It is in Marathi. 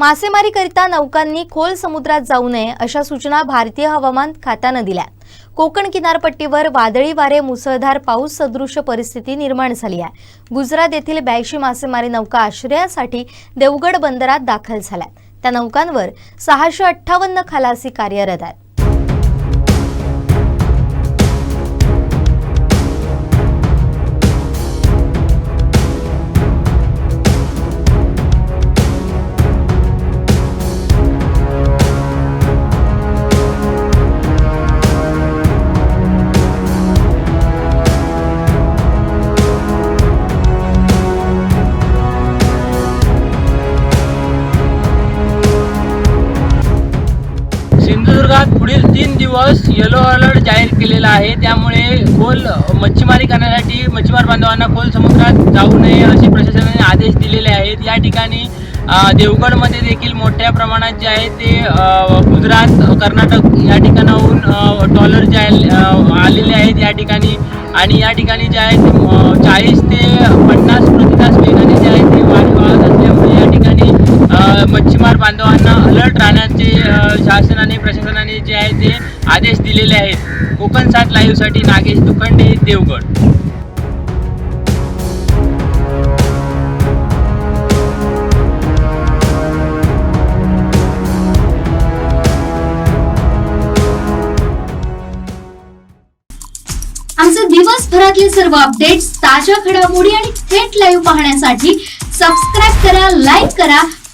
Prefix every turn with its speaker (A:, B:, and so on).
A: मासेमारीकरिता नौकांनी खोल समुद्रात जाऊ नये अशा सूचना भारतीय हवामान खात्यानं दिल्या. कोकण किनारपट्टीवर वादळी वारे मुसळधार पाऊस सदृश परिस्थिती निर्माण झाली आहे. गुजरात येथील ब्याऐंशी मासेमारी नौका आश्रयासाठी देवगड बंदरात दाखल झाल्या. त्या नौकांवर सहाशे अठ्ठावन्न खलासी कार्यरत आहेत.
B: सिंधुदुर्गात पुढील तीन दिवस येलो अलर्ट जाहीर केलेला आहे. त्यामुळे खोल मच्छीमारी करण्यासाठी मच्छीमार बांधवांना खोल समुद्रात जाऊ नये असे प्रशासनाने आदेश दिलेले आहेत. या ठिकाणी देवगडमध्ये देखील मोठ्या प्रमाणात जे आहे ते गुजरात कर्नाटक या ठिकाणाहून डॉलर जे आहे आलेले आहेत या ठिकाणी. आणि या ठिकाणी जे आहे ते चाळीस ते पन्नास प्रतितास वेगाने जे आहे ते वाहत असल्यामुळे या ठिकाणी मच्छीमार बांधवांना अलर्ट राहण्याचे प्रशासनाने जे आहे ते आदेश दिलेले आहेत. कोकण सात लाईव्हसाठी नागेश दुखंडे देवगड.
C: आमचे दिवसभरातले सर्व अपडेट्स ताज्या घडामोडी आणि थेट लाईव्ह पाहण्यासाठी सबस्क्राईब करा लाईक करा